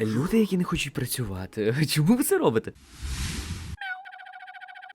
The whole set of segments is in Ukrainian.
Люди, які не хочуть працювати. Чому ви це робите?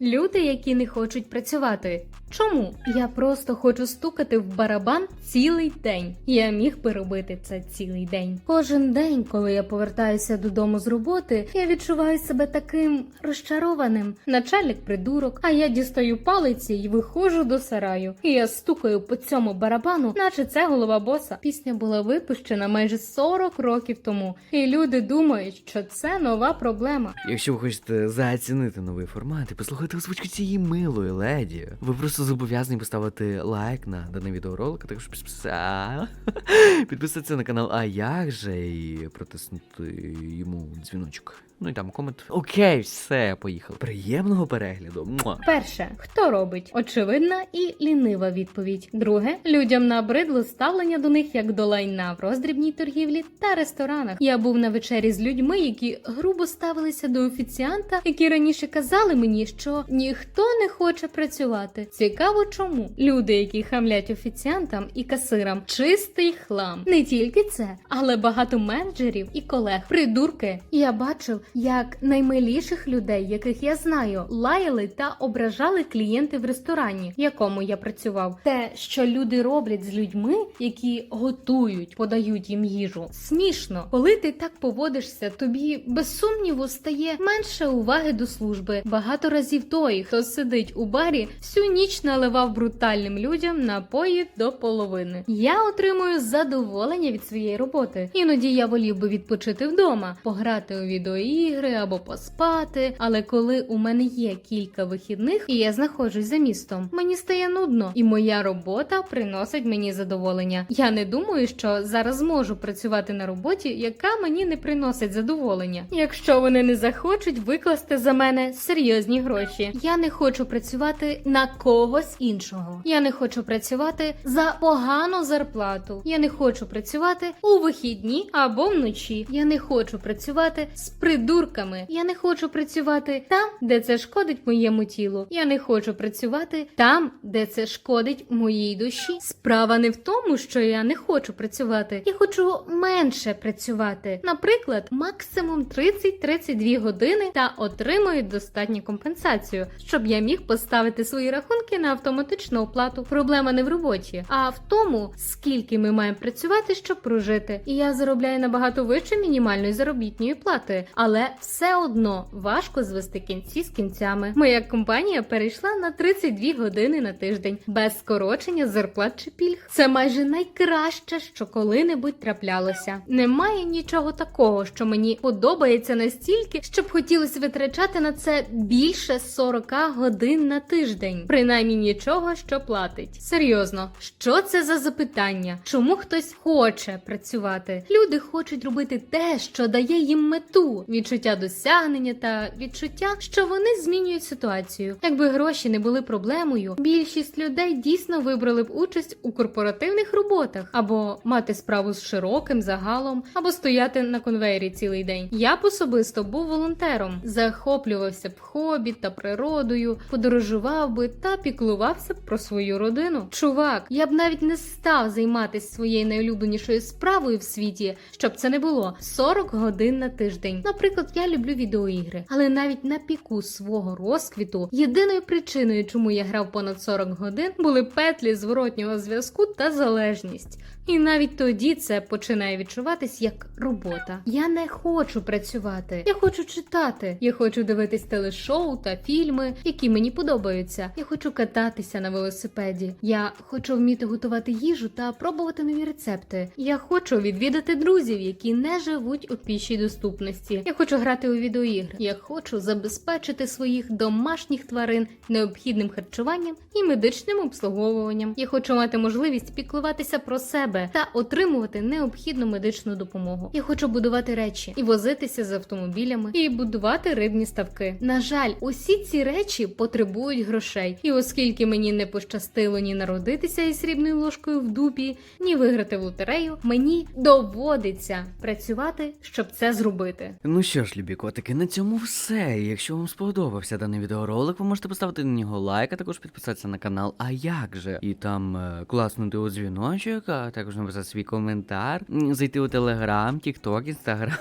Люди, які не хочуть працювати. Чому? Я просто хочу стукати в барабан цілий день. Я міг би робити це цілий день. Кожен день, коли я повертаюся додому з роботи, я відчуваю себе таким розчарованим. Начальник придурок, а я дістаю палиці і виходжу до сараю. І я стукаю по цьому барабану, наче це голова боса. Пісня була випущена майже 40 років тому, і люди думають, що це нова проблема. Якщо ви хочете зацінити новий формат і послухати озвучку цієї милої леді, ви просто зобов'язані поставити лайк на дане відеоролик, а також підписатися підписатися на канал А як же і протиснути йому дзвіночок. Ну і там комент. Окей, все, поїхали. Приємного перегляду. Муа. Перше, хто робить? Очевидна і лінива відповідь. Друге, людям набридло ставлення до них як до лайна в роздрібній торгівлі та ресторанах. Я був на вечері з людьми, які грубо ставилися до офіціанта, які раніше казали мені, що ніхто не хоче працювати. Цікаво, чому люди, які хамлять офіціантам і касирам, чистий хлам. Не тільки це, але багато менеджерів і колег. Придурки. Я бачив, як наймиліших людей, яких я знаю, лаяли та ображали клієнти в ресторані, в якому я працював. Те, що люди роблять з людьми, які готують, подають їм їжу, смішно. Коли ти так поводишся, тобі без сумніву стає менше уваги до служби. Багато разів той, хто сидить у барі, всю ніч наливав брутальним людям напої до половини. Я отримую задоволення від своєї роботи. Іноді я волів би відпочити вдома, пограти у відеоігри або поспати. Але коли у мене є кілька вихідних і я знаходжусь за містом, мені стає нудно, і моя робота приносить мені задоволення. Я не думаю, що зараз зможу працювати на роботі, яка мені не приносить задоволення. Якщо вони не захочуть викласти за мене серйозні гроші, я не хочу працювати на когось іншого. Я не хочу працювати за погану зарплату. Я не хочу працювати у вихідні або вночі. Я не хочу працювати з придурками. Я не хочу працювати там, де це шкодить моєму тілу. Я не хочу працювати там, де це шкодить моїй душі. Справа не в тому, що я не хочу працювати. Я хочу менше працювати. Наприклад, максимум 30-32 години та отримую достатню компенсацію, щоб я міг поставити свої рахунки на автоматичну оплату. Проблема не в роботі, а в тому, скільки ми маємо працювати, щоб прожити. І я заробляю набагато вище мінімальної заробітної плати, але все одно важко звести кінці з кінцями. Моя компанія перейшла на 32 години на тиждень без скорочення зарплат чи пільг. Це майже найкраще, що коли-небудь траплялося. Немає нічого такого, що мені подобається настільки, щоб хотілося витрачати на це більше 40 годин на тиждень. Принаймні нічого, що платить. Серйозно, що це за запитання? Чому хтось хоче працювати? Люди хочуть робити те, що дає їм мету, відчуття досягнення та відчуття, що вони змінюють ситуацію. Якби гроші не були проблемою, більшість людей дійсно вибрали б участь у корпоративних роботах або мати справу з широким загалом, або стояти на конвейері цілий день. Я б особисто був волонтером, захоплювався б хобі та природою, подорожував би та піклувався б про свою родину. Чувак, я б навіть не став займатися своєю найулюбленішою справою в світі, щоб це не було 40 годин на тиждень. Наприклад, я люблю відеоігри, але навіть на піку свого розквіту єдиною причиною, чому я грав понад 40 годин, були петлі зворотнього зв'язку та залежність. І навіть тоді це починає відчуватись як робота. Я не хочу працювати. Я хочу читати. Я хочу дивитись телешоу та фільми, які мені подобаються. Я хочу кататися на велосипеді. Я хочу вміти готувати їжу та пробувати нові рецепти. Я хочу відвідати друзів, які не живуть у пішій доступності. Я хочу грати у відеоігри. Я хочу забезпечити своїх домашніх тварин необхідним харчуванням і медичним обслуговуванням. Я хочу мати можливість піклуватися про себе та отримувати необхідну медичну допомогу. Я хочу будувати речі і возитися з автомобілями, і будувати рибні ставки. На жаль, усі ці речі потребують грошей, і оскільки Оскільки мені не пощастило ні народитися із срібною ложкою в дупі, ні виграти в лотерею, мені доводиться працювати, щоб це зробити. Ну що ж, любі котики, на цьому все. Якщо вам сподобався даний відеоролик, ви можете поставити на нього лайк, а також підписатися на канал. А як же? І там е, класнути у дзвіночок, а також написати свій коментар, зайти у телеграм, тікток, інстаграм.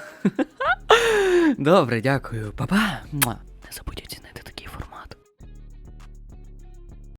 Добре, дякую, Па-па. Не забудь оцінити.